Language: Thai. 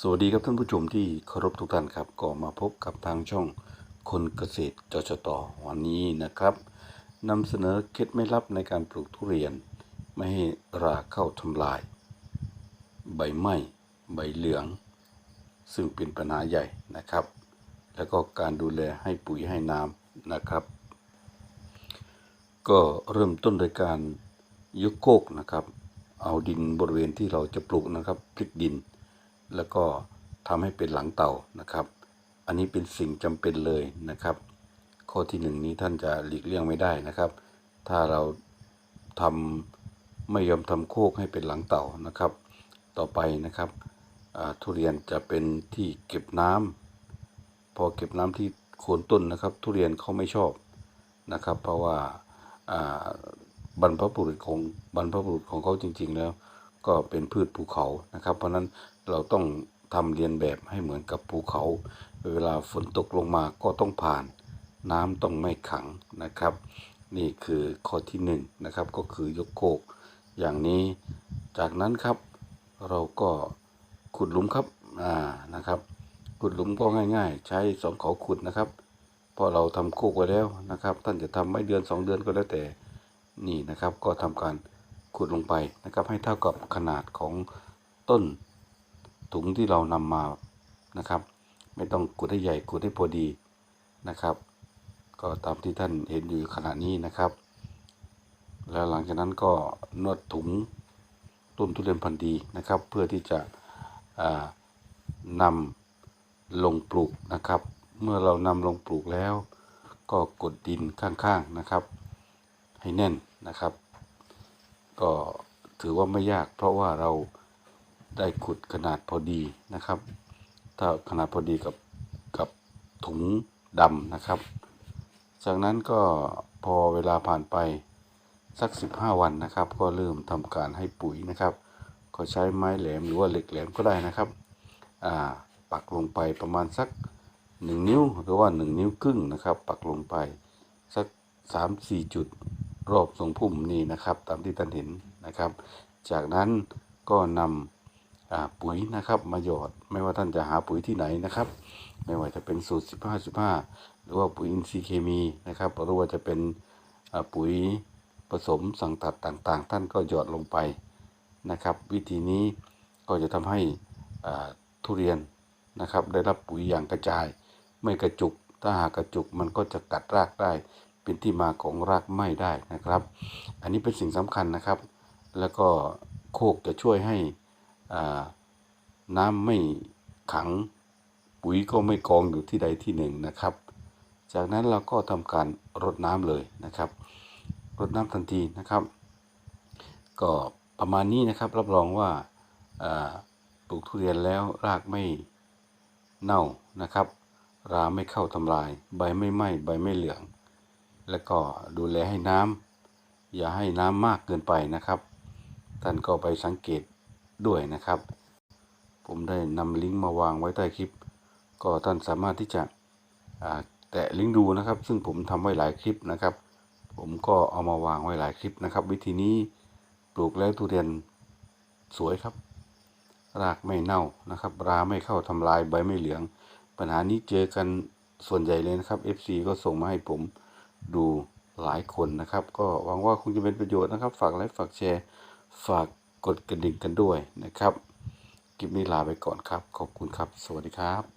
สวัสดีครับท่านผู้ชมที่เคารพทุกท่านครับ ก็มาพบกับทางช่องคนเกษตรจชตวันนี้นะครับนำเสนอเคล็ดไม่ลับในการปลูกทุเรียน ไม่ให้ราเข้าทำลาย ใบไหม้ใบเหลือง ซึ่งเป็นปัญหาใหญ่นะครับ แล้วก็การดูแลให้ปุ๋ยให้น้ำนะครับ ก็เริ่มต้นโดยการยกโคกนะครับ เอาดินบริเวณที่เราจะปลูกนะครับพลิกดิน แล้วก็ทำให้เป็นหลังเต่านะครับ อันนี้เป็นสิ่งจำเป็นเลยนะครับ ข้อที่หนึ่งนี้ท่านจะหลีกเลี่ยงไม่ได้นะครับ ถ้าเราทำไม่ยอมทำโคกให้เป็นหลังเต่านะครับ ต่อไปนะครับทุเรียนจะเป็นที่เก็บน้ำพอเก็บน้ำที่โคนต้นนะครับ ทุเรียนเขาไม่ชอบนะครับ เพราะว่าอ่าบรรพบุรุษของบรรพบุรุษของเขาจริง ๆ แล้ว ก็เป็นพืชภูเขานะครับ เพราะนั้นเราต้องทำเรียนแบบให้เหมือนกับภูเขา เวลาฝนตกลงมาก็ต้องผ่าน น้ำต้องไม่ขังนะครับ นี่คือข้อที่หนึ่งนะครับก็คือยกโคกอย่างนี้ จากนั้นครับเราก็ขุดหลุมครับอ่านะครับ ขุดหลุมก็ง่าย ๆ ใช้สองเขาขุดนะครับพราะเราทำโคกไว้แล้วนะครับ ท่านจะทำไม่เดือนสองเดือนก็แล้วแต่นี่นะครับ ก็ทำการ ขุดลงไปนะครับให้เท่ากับขนาดของต้นถุงที่เรานำมานะครับ ไม่ต้องขุดให้ใหญ่ขุดให้พอดีนะครับ ก็ตามที่ท่านเห็นอยู่ขณะนี้นะครับ แล้วหลังจากนั้นก็นวดถุงต้นทุเรียนพันธุ์ดีนะครับ เพื่อที่จะอ่านำลงปลูกนะครับ เมื่อเรานำลงปลูกแล้ว ก็กดดินข้างๆนะครับ ให้แน่นนะครับ ก็ถือว่าไม่ยาก เพราะว่าเราได้ขุดขนาดพอดีนะครับ ถ้าขนาดพอดีกับกับถุงดำนะครับ จากนั้นก็พอเวลาผ่านไปสัก 15 วันนะครับ ก็เริ่มทำการให้ปุ๋ยนะครับ ก็ใช้ไม้แหลมหรือว่าเหล็กแหลมก็ได้นะครับอ่าปักลงไปประมาณสัก 1 นิ้วหรือว่า 1 นิ้วครึ่งนะครับ ปักลงไปสัก 3-4 จุด รอบทรงพุ่มนี่นะครับตามที่ท่านเห็นนะครับ จากนั้นก็นำปุ๋ยนะครับมาหยอดไม่ว่าท่านจะหาปุ๋ยที่ไหนนะครับ ไม่ว่าจะเป็นสูตร 15 15 หรือว่าปุ๋ยอินทรีย์เคมีนะครับหรือว่าจะเป็นปุ๋ยผสมสังตัดต่างๆ ท่านก็หยอดลงไปนะครับ วิธีนี้ก็จะทำให้ทุเรียนนะครับ ได้รับปุ๋ยอย่างกระจาย ไม่กระจุก ถ้าหากกระจุกมันก็จะกัดรากได้ เป็นที่มาของรากไหม้ได้นะครับ อันนี้เป็นสิ่งสำคัญนะครับ แล้วก็โคกจะช่วยให้น้ำไม่ขังปุ๋ยก็ไม่กองอยู่ที่ใดที่หนึ่งนะครับ จากนั้นเราก็ทำการรดน้ำเลยนะครับ รดน้ำทันทีนะครับ ก็ประมาณนี้นะครับรับรองว่าอ่าปลูกทุเรียนแล้วรากไม่เน่านะครับ ราไม่เข้าทำลาย ใบไม่ไหม้ใบไม่เหลือง แล้วก็ดูแลให้น้ำอย่าให้น้ำมากเกินไปนะครับ ท่านก็ไปสังเกตด้วยนะครับ ผมได้นำลิงก์มาวางไว้ใต้คลิป ก็ท่านสามารถที่จะแตะลิงก์ดูนะครับ ซึ่งผมทำไว้หลายคลิปนะครับ ผมก็เอามาวางไว้หลายคลิปนะครับ วิธีนี้ปลูกแล้วทุเรียนสวยครับ รากไม่เน่านะครับ ราไม่เข้าทำลายใบไม่เหลือง ปัญหานี้เจอกันส่วนใหญ่เลยนะครับ FC ก็ส่งมาให้ผม ดูหลายคนนะครับ ก็หวังว่าคงจะเป็นประโยชน์นะครับ ฝากไลค์ฝากแชร์ ฝากกดกระดิ่งกันด้วยนะครับคลิปนี้ลาไปก่อนครับ ขอบคุณครับ สวัสดีครับ